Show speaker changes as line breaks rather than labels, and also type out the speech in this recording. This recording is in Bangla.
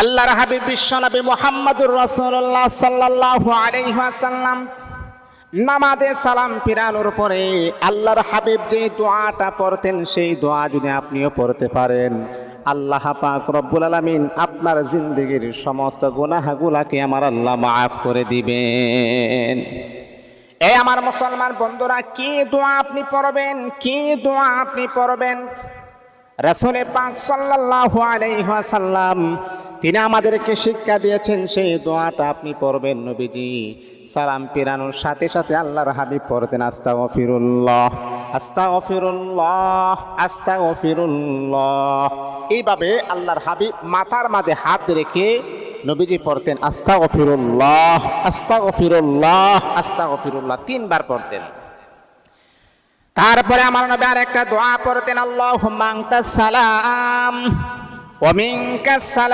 আল্লাহর হাবিব বিশ্বনবী মোহাম্মদুর রাসূলুল্লাহ সাল্লাল্লাহু আলাইহি ওয়াসাল্লাম নামাজে সালাম ফিরানোর পরে আল্লাহর হাবিব যে দোয়াটা পড়তেন, সেই দোয়া যদি আপনিও পড়তে পারেন। আল্লাহ পাক রব্বুল আলামিন আপনার জিন্দগির সমস্ত গুনাহাগুলাকে আমার আল্লাহ মাফ করে দিবেন। এই আমার মুসলমান বন্ধুরা, কি দোয়া আপনি পড়বেন? কি দোয়া আপনি পড়বেন? রাসূলে পাক সাল্লাল্লাহু আলাইহি ওয়াসাল্লাম তিনি আমাদেরকে শিক্ষা দিয়েছেন, সেই দোয়াটা আপনি পড়বেন নবীজি। সালাম পেরানোর সাথে সাথে আল্লাহর হাবিব পড়তেন, আস্তাগফিরুল্লাহ আস্তাগফিরুল্লাহ আস্তাগফিরুল্লাহ। এইভাবে আল্লাহর হাবিব মাথার মাঝে হাত রেখে নবীজি পড়তেন, আস্তাগফিরুল্লাহ আস্তাগফিরুল্লাহ আস্তাগফিরুল্লাহ, তিনবার পড়তেন। তারপরে আমার নবী আর একটা দোয়া পড়তেন আল্লাহ সালাম, ওয়া সালাম।